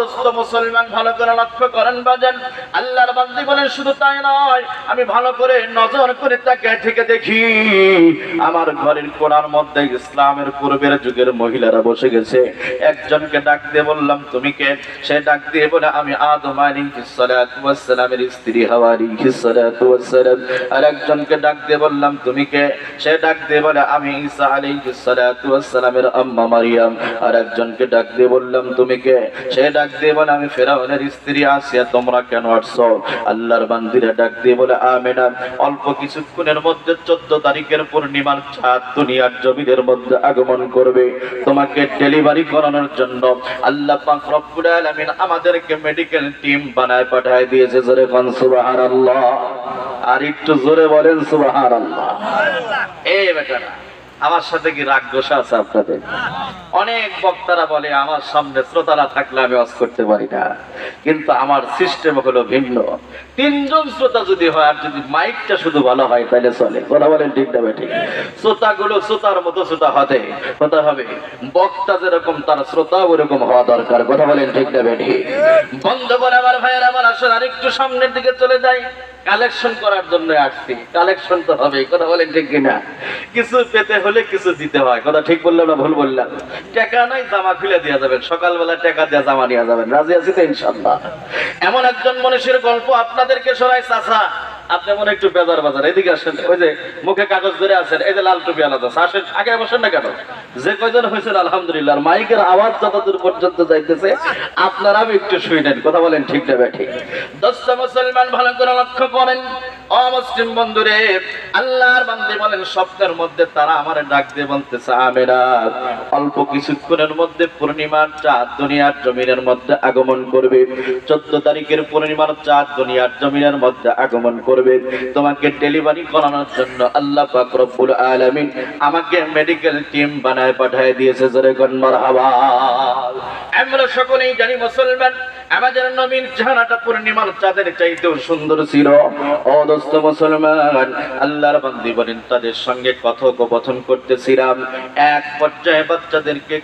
দোস্ত মুসলমান ভালো করে লক্ষ্য করেন বাজেন। আল্লাহর বান্দি বলেন, শুধু তাই নয়, আমি ভালো করে নজর করে তাকে থেকে দেখি। আমার ঘরের কোণার মধ্যে ইসলামের পূর্বের যুগের মহিলারা বসে গেছে। একজনকে ডাক দিয়ে বললাম, তুমি কে? সে ডাক দিয়ে বলে, আমি আদম আলাইহিস সালাতু ওয়াস সালামের স্ত্রী হাওয়া আলাইহিস সালাতু ওয়াস সালাম। আর একজনকে ডাক দিয়ে বললাম, তুমি কে? সে ডাক দিয়ে বলে, আমি ঈসা আলাইহিস সালাতু ওয়াস সালামের আম্মা মারিয়াম। আর একজনকে ডাক দিয়ে বললাম, তুমি কে? সে ডাক দিয়ে বলে, আমি ফেরাউনের স্ত্রী আসিয়া তোমরা কেন আল্লাহর বান্দিরা ডাক দিয়ে বলে অল্প কিছুক্ষণের মধ্যে চোদ্দ তারিখের পূর্ণিমার দুনিয়ার জমিনের মধ্যে আগমন করবে। তোমাকে ডেলিভারি করানোর জন্য আল্লাহ পাক আমাদেরকে মেডিকেল টিম বানায় পাঠায় দিয়েছে। জোরে কোন, সুবহানাল্লাহ। আর একটু জোরে বলেন, সুবহানাল্লাহ। এই বেটারা আমার সাথে কি রাগ গোসা আছে আপনাদের? অনেক বক্তারা বলে, আমার সামনে শ্রোতারা থাকলে আমি অস করতে পারি না। কিন্তু আমার সিস্টেম হলো ভিন্ন। তিনজন শ্রোতা যদি হয়, আর যদি মাইকটা শুধু ভালো হয়, তাহলে চলে। কথা বলেন ঠিক না ঠিক শ্রোতাগুলো শ্রোতার মতো শ্রোতা হতে হতে হবে। বক্তা যেরকম, তার শ্রোতা ওরকম হওয়া দরকার। কথা বলেন ঠিক না ঠিক বন্ধ করে আমার ভাইয়ের, আমার আসলে আরেকটু সামনের দিকে চলে যাই। কালেকশন করার জন্য আসছি। কালেকশন তো হবে কথা বলেন ঠিক কিনা? কিছু পেতে হলে কিছু দিতে হয়, কথা ঠিক বললাম না ভুল বললাম। টাকা নাই জামা খুলে দেওয়া যাবেন। সকালবেলা টাকা দিয়ে জামা নিয়ে যাবেন। রাজি আছি তো ইনশাল্লাহ এমন একজন মানুষের গল্প আপনাদেরকে শোনায় চাচা। আপনি মনে একটু বেজার বাজার, এদিকে আসেন। ওই যে মুখে কাগজ ধরে আছেন, এই যে লাল টুপি আলাদা আসেন, আগে বসেন না কেন? যে কয়জন হয়েছেন, আলহামদুলিল্লাহ মাইকের আওয়াজ যতদূর পর্যন্ত যাইতেছে, আপনারা একটু শুনেন কথা বলেন ঠিক না মুসলমান, ভালো করে লক্ষ্য করেন। অমুসলিম বন্ধুরে, আল্লাহর বান্দি বলেন স্বপ্নের মধ্যে তারা আমার ডাক দিয়ে বলতেছে, আমেরা, অল্প কিছুক্ষণের মধ্যে পূর্ণিমার চাঁদ দুনিয়ার জমিনের মধ্যে আগমন করবে। চোদ্দ তারিখের পূর্ণিমার চাঁদ দুনিয়ার জমিনের মধ্যে আগমন করবে। তোমাকে ডেলিভারি করানোর জন্য আল্লাহ পাক আলামিন আমাকে মেডিকেল টিম বানায় পাঠিয়ে দিয়েছে। জোরে কোন মারহাবা। আমরা সকলেই জানি মুসলমান, আমাদের চেহারাটা পূর্ণিমার চাঁদের চাইতেও সুন্দর ছিল। ও মুসলমান, আল্লাহর বান্দি বলেন, তাদের সঙ্গে কথোপকথন করতেছিলাম। এক পর্যায়ে বাচ্চাদেরকে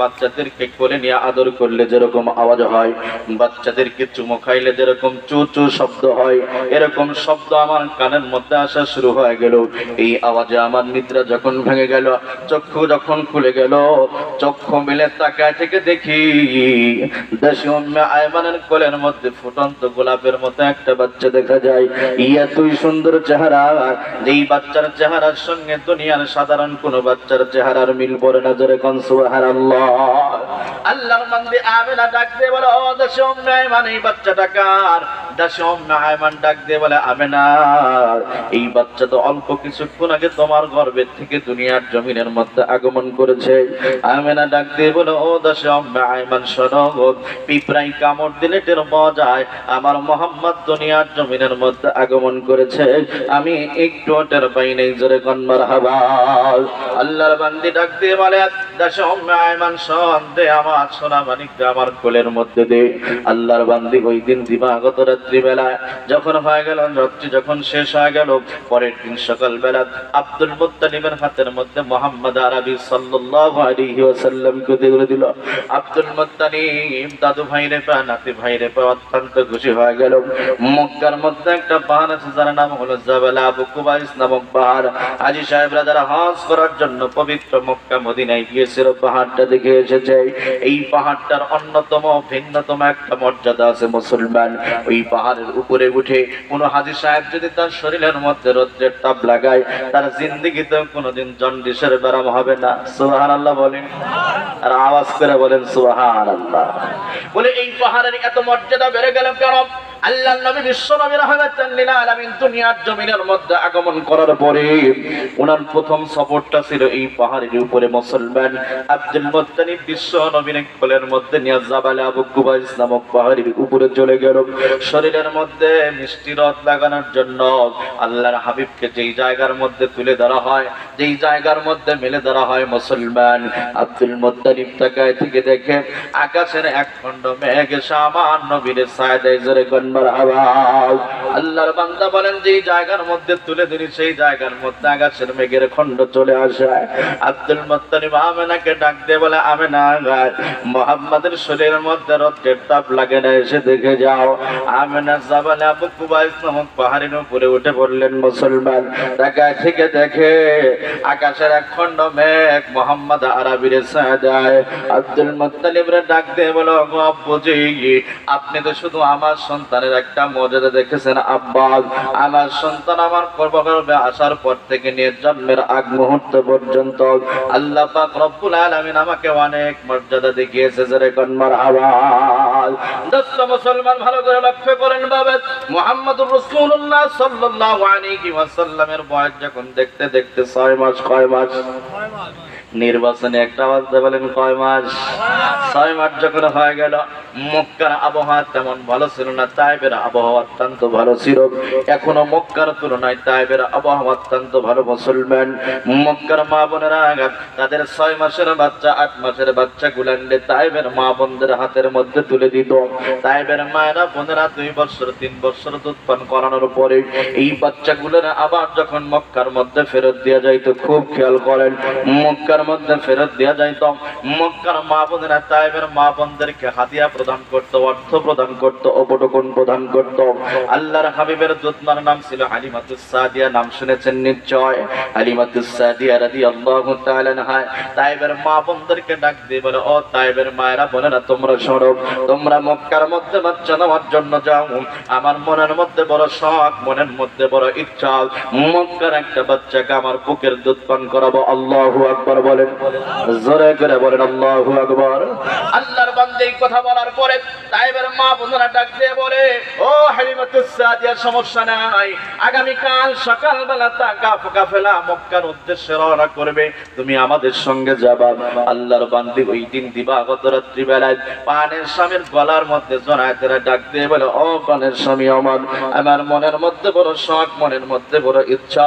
বাচ্চাদেরকে করে নিয়ে আদর করলে যেরকম আওয়াজ হয়, বাচ্চাদেরকে চুমো খাইলে যেরকম চু চু শব্দ হয়, এরকম শব্দ আমার কানের মধ্যে আসা শুরু হয়ে গেল। এই আওয়াজে আমার নিদ্রা যখন ভেঙে গেল, চক্ষু যখন খুলে গেল, চক্ষু মিলে তাকায় থেকে দেখি আয়মানের কোলের মধ্যে ফুটন্ত গোলাপের মতো একটা বাচ্চা দেখা যায়। ইয়া তুই সুন্দর চেহারা, যেই বাচ্চার চেহারার সঙ্গে দুনিয়ার সাধারণ কোন বাচ্চার চেহারার মিল পড়ে না জোরে কোন, সুবহানাল্লাহ। আল্লাহর মন্দির আমেনা ডাক দিয়ে বলে দেশে উম্মে এই বাচ্চাটা কার? দেশে উম্মে আয়মান ডাক দিয়ে বলে আমেনা এই বাচ্চা তো অল্প কিছুক্ষণ আগে তোমার গর্ভের থেকে দুনিয়ার জমিনের মধ্যে আগমন করেছে। আমেনা ডাক দিয়ে বলে, ও উম্মে আয়মান, শোনো পিঁপড়াই কামড় দিলে টের যায়, আমার মোহাম্মদ দুনিয়ার জমিনের মধ্যে আগমন করেছে। আমি একটু টের পাই নেই, জোরে কন্মার হাবা আল্লাহর বান্দি ডাক দিয়ে বলে উম্মে আয়মান, শোন, দে আমার সোনা মানিক আমার কোলের মধ্যে দে। আল্লাহর বান্দি ওই দিন দিবাগত রাত্রি বেলায় যখন হয়ে গেল রাত্রি যখন শেষ হয়ে গেল, পরের দিন সকাল বেলা আব্দুল মুত্তালিবের হাতের মধ্যে মোহাম্মদ আরবি সাল্লাল্লাহু দিয়ে দিল। আব্দুল মুত্তালিব দাদু ভাইরে পা, নাতি ভাইরে পা অত্যন্ত খুশি হয়ে গেল। মক্কার মধ্যে একটা পাহাড় আছে, যার নাম হলো জাবাল আবু কুবাইস নামক পাহাড়। আজি সাহেবরা যারা হজ করার জন্য পবিত্র মক্কা মদিনায় গিয়েছিল, পাহাড়টা দেখে এসেছে। এই পাহাড়টার অন্যতম, ভিন্নতম একটা মর্যাদা আছে মুসলমান। ওই পাহাড়ের উপরে উঠে কোন হাজি সাহেব যদি তার শরীরের মধ্যে রৌদ্রের তাপ লাগায়, তার জিন্দিগিতে কোনোদিন জন্ডিসের ব্যারাম হবে না। সুবাহান আল্লাহ বলেন। আর আওয়াজ করে বলেন সুবাহান আল্লাহ বলে, এই পাহাড়ের এত মর্যাদা বেড়ে গেল কেন? উপরে মুসলমান উপরে চলে গেল। শরীরের মধ্যে মিষ্টি রথ লাগানোর জন্য আল্লাহর হাবিবকে যেই জায়গার মধ্যে তুলে ধরা হয়, যেই জায়গার মধ্যে মেলে ধরা হয় মুসলমান। আব্দুল মুত্তালিব তাকায় থেকে দেখে, আকাশের এক খণ্ড মেঘ এসে আমার নবীর ছায়া দেয় জোরে কন মারহাবা আল্লাহর বান্দা বলেন যে জায়গার মধ্যে তুলে দিলি সেই জায়গার মধ্যে আকাশের মেঘের খণ্ড চলে আসে। আব্দুল মুত্তালিব আমেনাকে ডাক দিয়ে বলে, আমেনা গায় মোহাম্মদের শরীরের মধ্যে রক্তের তাপ লাগে না, এসে দেখে যাও। আমেনা জাবালে আবু কুবাইস নামক পাহাড়ের উপরে উঠে পড়লেন মুসলমান। থেকে দেখে আকাশের খণ্ড মেঘ মোহাম্মদ আরবির সাজায় আব্দুল মুত্তালিবরে ডাক দিয়ে বলো আব্বুজি, আপনি তো শুধু আমার সন্তানের একটা মর্যাদা দেখেছেন আব্বাস আমার সন্তান আমার গর্ভগর্ভে আসার পর থেকে নিয়ে জন্মের আগ মুহূর্ত পর্যন্ত আল্লাহ পাক রব্বুল আলামিন আমাকে অনেক মর্যাদা দেখিয়েছে, জোরে কোন মারহাবা। দোস্ত মুসলমান ভালো করে লক্ষ্য করেন বাবা, মুহাম্মদুর রাসূলুল্লাহ সাল্লাল্লাহু আলাইহি ওয়াসাল্লামের বয়স যখন দেখতে দেখতে ছয় মাস কয় মাস? নির্বাচনে একটা দিয়ে বলেন কয় মাস? ছয় মাস যখন হয়ে গেল, মক্কার আবহাওয়া তেমন ভালো ছিল না, তাইবের আবহাওয়া অত্যন্ত ভালো ছিল। এখনও মক্কার তুলনায় তাইবের আবহাওয়া অত্যন্ত ভালো মুসলমান। মক্কার মা বোনেরা, তাদের ছয় মাসের বাচ্চা, আট মাসের বাচ্চা গুলান্ডে তাইবের মা বোনদের হাতের মধ্যে তুলে দিত। তাইবের মায়েরা বোনেরা দুই বছর, তিন বছর দুধ পান করানোর পরে এই বাচ্চাগুলোরা আবার যখন মক্কার মধ্যে ফেরত দেওয়া যাইতো, খুব খেয়াল করেন, মক্কার মধ্যে ফেরত দেওয়া যাইতো মক্কার মা বোনেরা তাইবের মা বোনদেরকে হাতিয়া প্রদান করত, অর্থ প্রদান করত অবটকন প্রদান করত। আল্লাহর হাবিবের দুধমার নাম ছিল হালিমাতুস সাদিয়া, নাম শুনেছেন নিশ্চয়। হালিমাতুস সাদিয়া রাদিয়াল্লাহু তাআলা আনহা, তাইবের মা বোনদেরকে ডাক দিয়ে বলে, ও তাইবের মায়েরা, বোনেরা, তোমরা শোনো তোমরা মক্কার মধ্যে বাচ্চা নেওয়ার জন্য যাও। আমার মনের মধ্যে বড় শখ, মনের মধ্যে বড় ইচ্ছা। মক্কার একটা বাচ্চাকে আমার বুকের দুধ পান করাবো, আল্লাহু আকবার বলেন, জোরে করে বলেন, আল্লাহু আকবার। আল্লাহর বান্দে এই কথা বলার পরে তাইবের মা বোনেরা ডাক দিয়ে বলে, ও হালিমাতুস সাদিয়া সমস্যা নাই। আগামী কাল সকালবেলা তা কাফকা ফেলা মক্কার উদ্দেশ্যে রওনা করবে। তুমি আমাদের সঙ্গে যাবা। আল্লাহর বান্দি ওই দিন দিবাগত রাত্রি বেলায় পানের স্বামীর গলার মধ্যে জনায়েতেরা ডাক দিয়ে বলে, ও পানের স্বামী আমার আমার মনের মধ্যে বড় শখ, মনের মধ্যে বড় ইচ্ছা।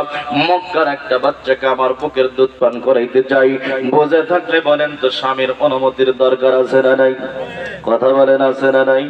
মক্কার একটা বাচ্চাকে আমার বুকের দুধ পান করাইতে চাই। বুঝে থাকলে বলেন তো স্বামীর অনুমতির দরকার আছে না নাই? কথা বলেন, আছে না নাই?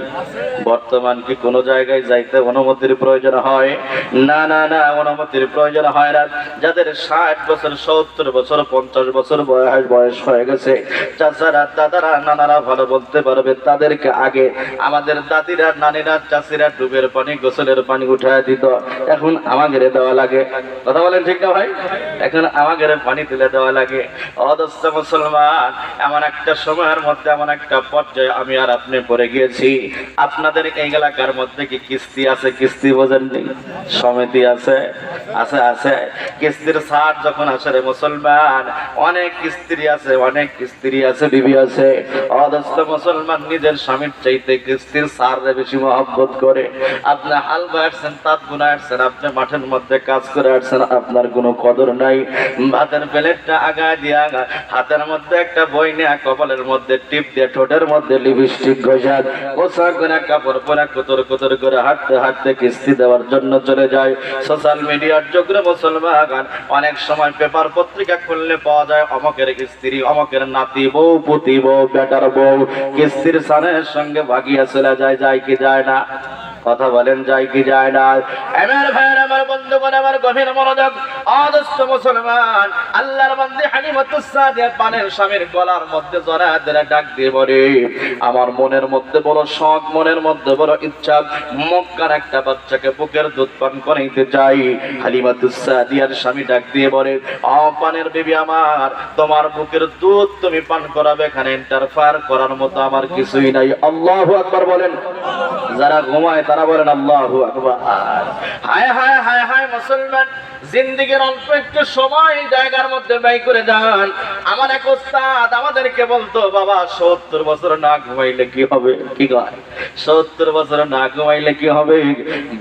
বর্তমান কি কোন জায়গায় যাইতে অনুমতির প্রয়োজন হয়? না না না, অনুমতির প্রয়োজন হয় না। যাদের ষাট বছর, সত্তর বছর, পঞ্চাশ বছর বয়স বয়স হয়ে গেছে, চাচারা, দাদারা, নানারা ভালো বলতে পারবে, তাদেরকে আগে আমাদের দাদিরা, নানিরা চাষিরা ডুবের পানি, গোসলের পানি উঠায় দিত। এখন আমাদের দেওয়া লাগে। কথা বলেন ঠিক না ভাই? এখন আমাদের পানি তুলে দেওয়া লাগে। অদস্ত মুসলমান, এমন একটা সময়ের মধ্যে, এমন একটা পর্যায়ে আমি আর আপনি পড়ে গিয়েছি। আপনাদের এই এলাকার মধ্যে কি কিস্তি আছে? কিস্তি বোঝেননি? সমিতি আছে? আছে আছে। কিস্তির ছাড় যখন আসে রে মুসলমান, অনেক কিস্তি আছে, অনেক কিস্তি আছে, বিবি আছে। অদস্ত মুসলমান নিজের স্বামীর চাইতে কিস্তির ছাড় বেশি মহব্বত করে। আপনি হাল বাড়ছেন তাঁত গুনা আসছেন, আপনি মাঠের মধ্যে কাজ করে আসছেন, আপনার কোনো কদর নাই। ভাতের প্লেটটা আগায় দিয়া হাতের মধ্যে একটা বই নেয়া, কপালের মধ্যে টিপ দিয়ে ঠোঁটের মধ্যে লিপস্টিক ঘষান পোশাক করে কাপড় পরা, কুতর কুতর করে হাঁটতে হাঁটতে কিস্তি দেওয়ার জন্য চলে যায়। সোশ্যাল মিডিয়ার যোগ্য মুসলমান। অনেক সময় পেপার পত্রিকা খুললে পাওয়া যায়, অমকের স্ত্রী, অমকের নাতি, বউ, পুতি, বউ, বেটার বউ। কিস্তির সানের সঙ্গে ভাগিয়া চলে যায় যায় কি যায় না? কথা বলেন, যায় কি যায় না। আমার ভাইয়ের, আমার বন্ধুগণ, আমার গভীর মনোযোগ। আদর্শ মুসলমান, আল্লাহর বান্দে হালিমাতুস সাদিয়া পানের স্বামীর গলার মধ্যে জড়া দিলে ডাক দিয়ে বলে, আমার মনের মধ্যে বড় শখ, মনের মধ্যে বড় ইচ্ছা, মক্কার একটা বাচ্চাকে বুকের দুধ পান করাইতে চাই। হালিমাতুস সাদিয়ার স্বামী ডাক দিয়ে বলে, অ পানের বিবি আমার, তোমার বুকের দুধ তুমি পান করাবে, এখানে ইন্টারফায়ার করার মতো আমার কিছুই নাই। আল্লাহু আকবার বলেন। যারা ঘুমায় তারা বলেন, আল্লাহু হায় হায় হায় হায়, মুসলমান, জিন্দিগির অল্প একটু সময় জায়গার মধ্যে ব্যয় করে যান। আমার এক ওস্তাদ আমাদেরকে বলতো, বাবা, সত্তর বছর না ঘুমাইলে কি হবে? কি কয়? সত্তর বছর না ঘুমাইলে কি হবে?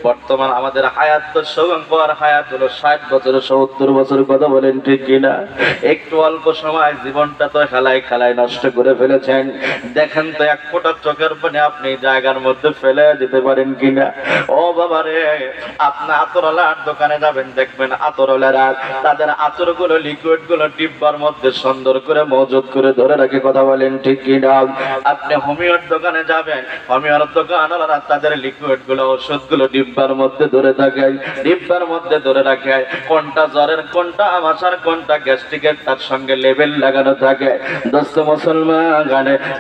বর্তমান আমাদের হায়াত তো সৌগঙ্কর হায়াত হলো ষাট বছর, সত্তর বছর, কথা বলেন ঠিক কিনা? একটু অল্প সময় জীবনটা তো খেলায় খেলায় নষ্ট করে ফেলেছেন। দেখেন তো এক ফোঁটা চোখের পানি আপনি জায়গার মধ্যে ফেলে দিতে পারেন কিনা? ও বাবা রে আপনি আতরওয়ালার দোকানে যাবেন, দেখবেন তাদের আতরগুলো লিকুইডগুলো ডিব্বার মধ্যে সুন্দর করে মজুত করে ধরে কথা বলেন ঠিক কি না আপনি হোমিওর দোকানে যাবেন, হোমিওর তাদের লিকুইডগুলো ওষুধগুলো ডিব্বার মধ্যে ধরে থাকে, ডিব্বার মধ্যে ধরে রাখে। কোনটা জ্বরের, কোনটা আমাশার, কোনটা গ্যাস্ট্রিকের, তার সঙ্গে লেবেল লাগানো থাকে। দোস্ত মুসলমান,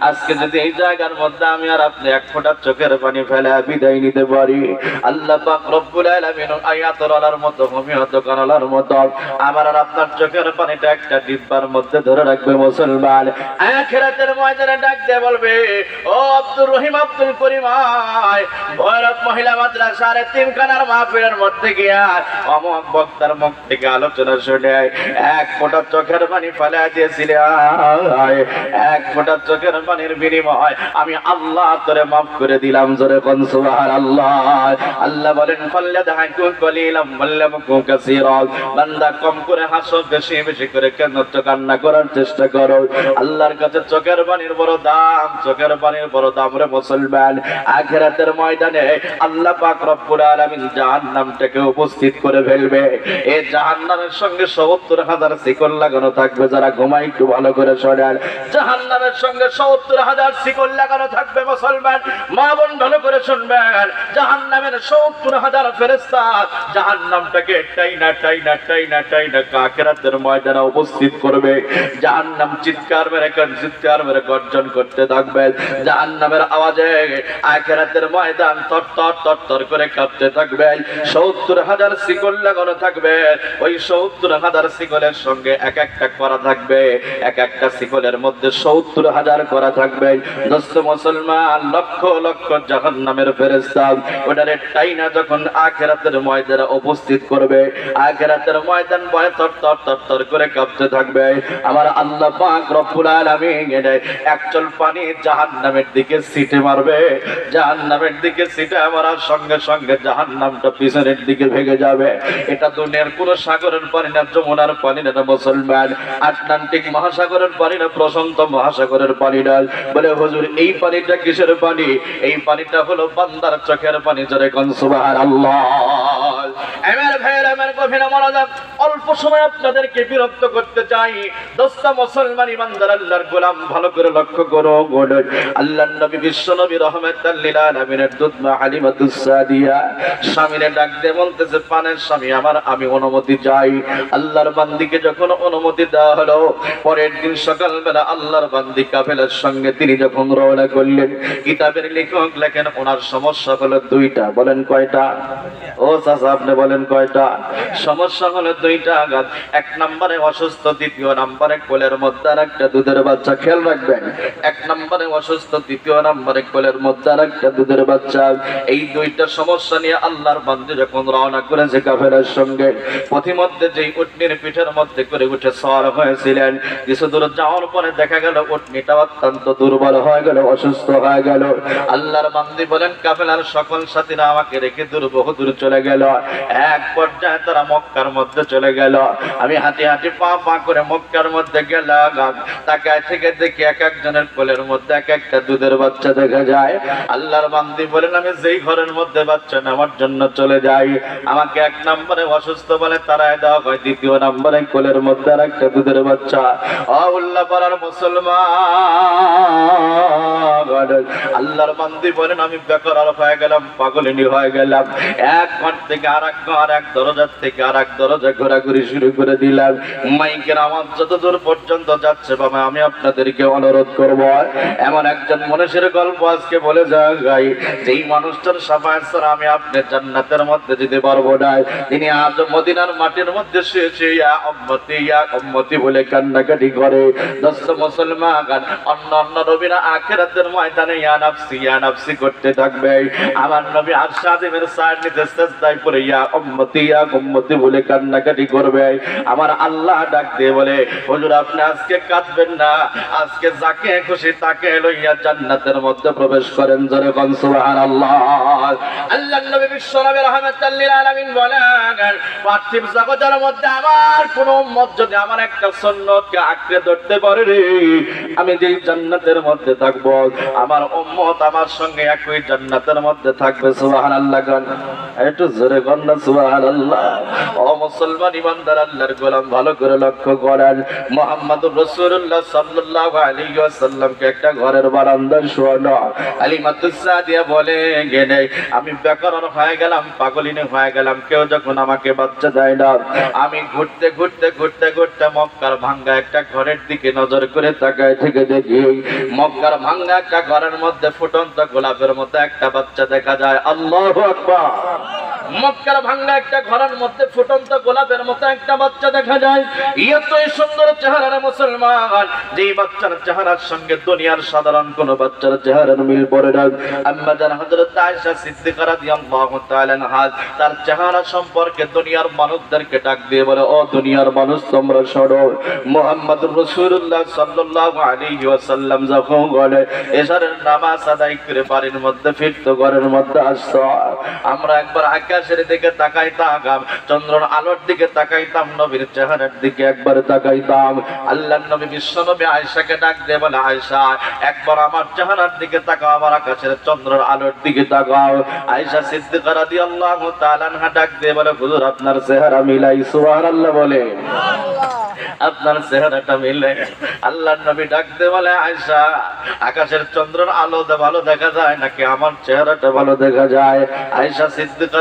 আজকে যদি এই জায়গার মধ্যে আমি আর আপনি এক ফোঁটা চোখের পানি ফেলে বিদায় নিতে পারি। আল্লাহ পাক রব্বুল আলামিন আয়াতুল আলার মতো আমার আর আপনার চোখের পানিটা একটা ডিব্বার মধ্যে ধরে রাখবে মুসলমান। ময়দানে ডাক দিয়ে বলবে, ও আব্দুর রহিম, আব্দুল করিম ভৈরব মহিলা মাদ্রাসার তিনখানার মাহফিলের মধ্যে গিয়া অমক বক্তার মুখ থেকে আলোচনা শুনে, এক ফোঁটা চোখের পানি ফেলে দিয়েছিলে এক ফোঁটা চোখের পানির বিনিময় আমি আল্লাহ তোরে মাফ করে দিলাম, জোরে কোন সুবহানাল্লাহ আল্লাহ বলেন ফাল্লা কলিলাম বান্দা কম করে হাসো, বেশি বেশি করে কান্না করার চেষ্টা করো। আল্লাহর কাছে চোখের পানির বড় দাম, চোখের পানির বড় দাম রে মুসলমান। আখিরাতের ময়দানে আল্লাহ পাক রব্বুল আলামিন জাহান্নামটাকে উপস্থিত করে ফেলবে। এই জাহান্নামের সঙ্গে 70 হাজার শিকল লাগানো থাকবে, যারা ঘুমায় একটু ভালো করে শোনেন। জাহান্নামের সঙ্গে 70 হাজার শিকল লাগানো থাকবে মুসলমান। মা বোন ভালো করে শুনবেন। জাহান্নামের 70 হাজার ফেরেশতা জাহান্নামটাকে টাইনা টাইনা টাইনা টাইনা আখিরাতের ময়দানে উপস্থিত করবে। জাহান্নাম চিৎকার মেরে চিৎকার মেরে গর্জন করতে থাকবে। জাহান্নামের আওয়াজে আখিরাতের ময়দান তর তর তর তর করে কাঁপতে থাকবে। সত্তর হাজার শিকল লাগানো থাকবে। ওই সত্তর হাজার শিকলের সঙ্গে এক একটা করা থাকবে। এক একটা শিকলের মধ্যে সত্তর হাজার করা থাকবে। দোস্ত মুসলমান লক্ষ লক্ষ জাহান্নামের ফেরেস্তা ভেঙে যাবে। এটা দুনিয়ার কোন সাগরের পানি না পানি না মুসলমান। আটলান্টিক মহাসাগরের পানি না, প্রশান্ত মহাসাগরের পানি না। বলে হুজুর, এই পানিটা কিসের পানি? এই পানিটা হলো বান্দার চোখের পানি জোরে কোন আমি অনুমতি চাই। আল্লাহর বান্দিকে যখন অনুমতি দেওয়া হলো, পরের দিন সকালবেলা আল্লাহর বান্দি কাফেলার সঙ্গে তিনি যখন রওনা করলেন, কিতাবের লেখক লেখেন, ওনার সমস্যা হলো দুইটা। বলেন, কয়টা? ও চাচা আপনি বলেন কয়টা? সমস্যা হলো দুইটা আঘাত। এক নম্বরে অসুস্থ, দ্বিতীয় নম্বরে কোলের মধ্যে আর একটা দুধের বাচ্চা। খেয়াল রাখবেন, এক নম্বরে অসুস্থ, দ্বিতীয় নম্বরে কোলের মধ্যে আর একটা দুধের বাচ্চা। এই দুইটা সমস্যা নিয়ে আল্লাহর বান্দে যখন রওনা করেছে কাফেরের সঙ্গে, পথিমধ্যে যেই উটনির পিঠের মধ্যে করে উঠে সওয়ার হয়েছিলেন, কিছু দূর যাওয়ার পরে দেখা গেল উটনিটা অত্যন্ত দুর্বল হয়ে গেল, অসুস্থ হয়ে গেল। আল্লাহর বান্দি বলেন, কাফেলার সকল সাথীরা আমাকে রেখে দূর বহু দূর চলে গেল। এক পর্যায়ে তারা মক্কার মধ্যে চলে গেল। আমি হাঁটি হাঁটি পা পা করে মক্কার মধ্যে গেলাম। তাকায় থেকে দেখি এক একজনের কোলের মধ্যে এক একটা দুধের বাচ্চা দেখা যায়। আল্লাহর বান্দি বলেন, আমি যেই ঘরের মধ্যে বাচ্চা নেওয়ার জন্য চলে যাই। আমাকে এক নম্বরে অসুস্থ বলে তারাই দেওয়া হয়, দ্বিতীয় নম্বরে কোলের মধ্যে আর একটা দুধের বাচ্চা। উল্লাহ পাড়ার মুসলমান। আল্লাহর বান্দি বলেন, আমি বেকার হয়ে গেলাম, পাগলিনী হয়ে গেলাম। এক ঘর থেকে আমি আপনাদেরকে অনুরোধ করব। এমন একজন মানুষের গল্প আজকে বলে যাই যেই মানুষটার সাফায়াত ছাড়া আমি আপনার জান্নাতের মধ্যে যেতে পারব না। তিনি আজ মদিনার মাটির মধ্যে বলে কান্নাকাটি করে। মুসলমান, অন্য অন্য নবীরা আখেরাতের ময়দানে ইয়া নাফসি করতে থাকবে। আমার নবী আর সাদিমের বলে কান্নাকাটি করবে। আমার আল্লাহ ডাক দিয়ে বলে আপনি আজকে কাঁদবেন না। আজকে যাকে খুশি তাকে লইয়া জান্নাতের মধ্যে প্রবেশ করেন জোরে কোন আল্লাহ আমার যদি আমার একটা আঁকড়ে ধরতে পারে রে, আমি যেই জান্নাতের মধ্যে থাকব, আমার উম্মত আমার সঙ্গে একই জান্নাতের মধ্যে থাকবে, সুবহানাল্লাহ। গান একটু জোরে গান না, সুবহানাল্লাহ। ও মুসলমান ইমানদার, আল্লাহর গোলাম, ভালো করে লক্ষ্য করেন। মুহাম্মদুর রাসূলুল্লাহ সাল্লাল্লাহু আলাইহি ওয়াসাল্লামকে একটা ঘরের বারান্দায় শোয়ানো আলিমাতুস সাদিয়া বলে, গেলে আমি বেকার হয়ে গেলাম, পাগলিনী হয়ে গেলাম, কেউ যখন আমাকে বাচ্চা দেয় না। আমি ঘুরতে ঘুরতে ঘুরতে ঘুরতে মক্কার ভাঙ্গা একটা ঘরের দিকে নজর করে তাকায় থেকে দেখি, মক্কার ভাঙ্গা একটা ঘরের মধ্যে ফুটন্ত গোলাপের মতো একটা বাচ্চা দেখা যায়। আল্লাহ আকবার। Oh. মক্কার ভাঙ্গা একটা ঘরের মধ্যে ফুটন্ত গোলাপের মতো একটা বাচ্চা দেখা যায়। এতই সুন্দর চেহারার মুসলমান। যেই বাচ্চার চেহারার সঙ্গে দুনিয়ার সাধারণ কোন বাচ্চার চেহারার মিল পড়ে না। আম্মা জান হযরত আয়েশা সিদ্দিকা রাদিয়াল্লাহু তাআলা তার চেহারা সম্পর্কে দুনিয়ার মানুষদেরকে ডাক দিয়ে বলে, ও দুনিয়ার মানুষ, তোমরা শোনো। মুহাম্মদুর রাসূলুল্লাহ সাল্লাল্লাহু আলাইহি ওয়াসাল্লাম যখন বলে, এশারের নামাজ আদায় করে বাড়ির মধ্যে ফিরতো, ঘরের মধ্যে আসতো আমরা একবার আকাশের দিকে তাকাইতাম, চন্দ্রর আলোর দিকে তাকাইতাম, নবীর চেহারার দিকে একবার তাকাইতাম। আল্লাহ নবী বিশ্ব নবী আয়েশাকে ডাক দিয়ে বলে, আয়েশা, একবার আমার চেহারার দিকে তাকাও, আমার আকাশের চন্দ্রের আলোর দিকে তাকাও। আয়েশা সিদ্দিকা রাদিয়াল্লাহু তাআলা ডাক দিয়ে বলে, হুজুর, আপনার চেহারা মিলাই, সুবহানাল্লাহ বলে। আপনার চেহারাটা মিলে। আল্লাহ নবী ডাক দিয়ে বলে, আয়েশা, আকাশের চন্দ্রের আলো দে ভালো দেখা যায়, নাকি আমার চেহারাটা ভালো দেখা যায়? আয়েশা সিদ্দিকা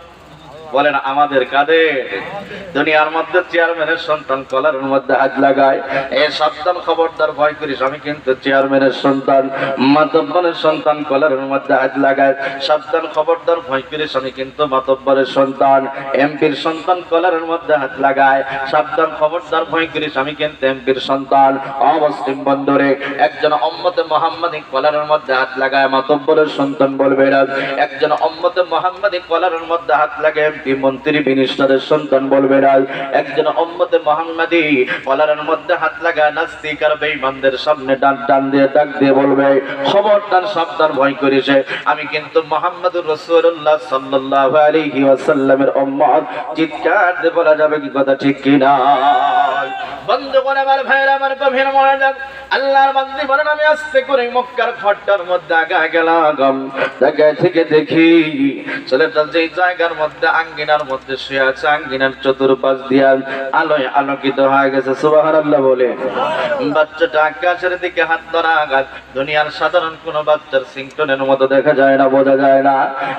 বলেন, আমাদের কাদের দুনিয়ার মধ্যে চেয়ারম্যানের সন্তান কলারের মধ্যে হাত লাগায়। এ সাবধান খবরদার, ভয় করিস, আমি কিন্তু চেয়ারম্যানের সন্তান, মাতব্বরের সন্তান কলারের মধ্যে হাত লাগায়। সাবধান খবরদার, ভয় করিস, আমি কিন্তু মাতব্বরের সন্তান, এমপির সন্তান কলারের মধ্যে হাত লাগায়। সাবধান খবরদার, ভয় করিস, আমি কিন্তু এমপির সন্তান। অমুসলিম বন্দরে একজন অম্মতে মোহাম্মদী কলারের মধ্যে হাত লাগায়, মাতব্বরের সন্তান বলবে একজন অম্মতে মোহাম্মদী কলারের মধ্যে হাত লাগে এমপি মন্ত্রী মিনিস্টারের সন্তান বলবে না একজন অম্মতে মোহাম্মদী কলারের মধ্যে হাত লাগায় নাস্তিক আর বেঈমানদের সামনে ডান টান দিয়ে ডাক দিয়ে বলবে, খবরদার, সাবধান, ভয় করেছে। আমি কিন্তু মোহাম্মদুর রাসূলুল্লাহ সাল্লাল্লাহু আলাইহি ওয়াসাল্লামের উম্মত। চিৎকার দিয়ে বলা যাবে কি কথা, ঠিক কি না? বন্ধ করে আমার ভাইরা আমার গভীর মনোযোগ আল্লাহর বান্দি বলেন, আমি আস্তে করে মক্কার ঘরটার মধ্যে আগা গেলাম। জায়গায় থেকে দেখি, ছেলেটা যেই জায়গার মধ্যে আঙ্গিনার মধ্যে শুয়ে আছে, আঙ্গিনার চতুর্পাশ দিয়া আলোয় আলোকিত হয়ে গেছে। সুবহানাল্লাহ বলে। বাচ্চাটা আকাশের দিকে হাত ধরা আঘাত। দুনিয়ার সাধারণ কোন বাচ্চার সিংটনের মতো দেখা যায় না, বোঝা যায় না।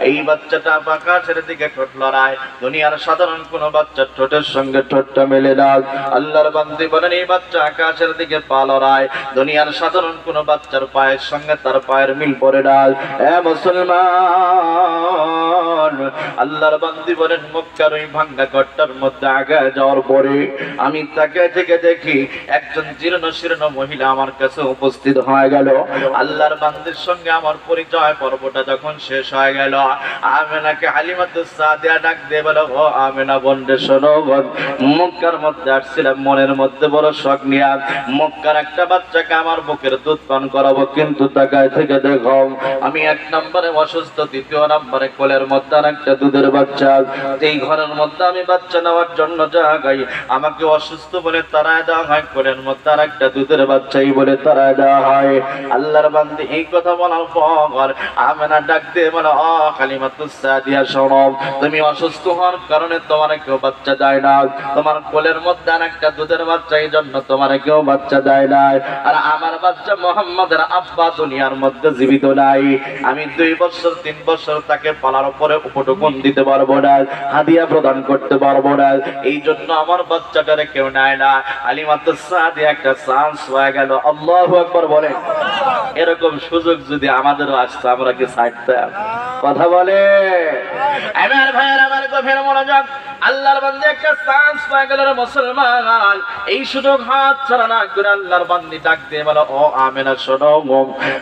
এই বাচ্চাটা আকাশের দিকে ঠোঁট লড়ায়। দুনিয়ার সাধারণ কোন বাচ্চার ঠোঁটের সঙ্গে ঠোঁটটা মেলে না। আল্লাহর বান্দি বলেন, এই বাচ্চা আকাশের দিকে পা লড়ায়। দুনিয়ার সাধারণ কোন বাচ্চার পায়ের সঙ্গে তার পায়ের মিল পড়ে না। এ মুসলমান, আল্লাহর বান্দি বলেন মক্কার ওই ভাঙ্গা ঘরটার মধ্যে আগায় যাওয়ার পরে আমি তাকে থেকে দেখি একজন জীর্ণ শীর্ণ মহিলা আমার কাছে উপস্থিত হয়ে গেল। আল্লাহর বান্দির সঙ্গে আমার পরিচয় পর্বটা যখন শেষ হয়ে গেল, আমেনাকে ডাক দিয়ে বলো, ও আমেনা বন্ডে শোনো মক্কার মধ্যে আসছিলাম, মনের মধ্যে বড় শখ নিয়ে। মক্কার একটা বাচ্চাকে আমার বুকের দুধ পান করাবো, কিন্তু তাকায় থেকে দেখো, আমি এক নম্বরে অসুস্থ, দ্বিতীয় নম্বরে কোলের মধ্যে একটা দুধের বাচ্চা এই ঘরের মধ্যে আমি বাচ্চা নেওয়ার জন্য জাগাই। আমাকে অসুস্থ বলে তারায় দেওয়া হয় কোলের মধ্যে আর একটা দুধের বাচ্চাই বলে তারায় দেওয়া হয়। আল্লাহর বান্দি, এই কথা বলার পর আমেনা ডাক দিয়ে বলে অ কালিমাতুসা দিয়া শোনো, তুমি অসুস্থ হওয়ার কারণে তোমার কেউ বাচ্চা দেয় না। তোমার কোলের মধ্যে আর একটা দুধের বাচ্চা এই জন্য তোমার কেউ বাচ্চা দেয় না। আর আমার বাচ্চা মোহাম্মদের আব্বা দুনিয়ার মধ্যে জীবিত নাই। আমি দুই বছর, তিন বছর তাকে পালার পরে উপটুকুন দিতে পারব না। হাদিয়া প্রদান করতে পারব না। এই জন্য আমার বাচ্চাটারে কেউ নেয় না। আলিমাত সাদে একটা চান্স হয়ে গেল। আল্লাহ একবার বলেন। এরকম সুযোগ যদি আমাদেরও আসতো, আমরা কি ছাড়তাম? কথা বলে আমার ভাইয়ের আমার গভীর মনোযোগ। আল্লাহর বান্দে একটা চান্স পায় গেল মুসলমান। এই সুযোগ হাত ছাড়া না করে আল্লাহর বান্দি ডাক দিয়ে বলো, ও আমেনা, শোনো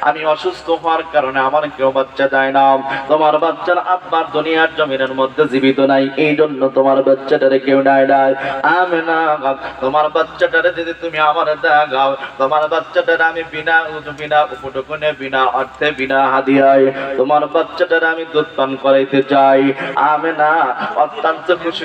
আমি অসুস্থ হওয়ার কারণে আমার কেউ বাচ্চা দেয় না। তোমার বাচ্চার আব্বার দুনিয়ার জমিনের মধ্যে জীবিত নাই, এই জন্য তোমার বাচ্চাটারে কেউ নেয় নাই। আমেনা, তোমার বাচ্চাটারে যদি তুমি আমার দেখাও, তোমার বাচ্চাটারে আমি বিনা বিনা উপটুকুনে, বিনা অর্থে, বিনা হাদিয়ায় তোমার বাচ্চাটারে আমি দুধ পান করাইতে চাই। আমেনা, অত্যন্ত খুশি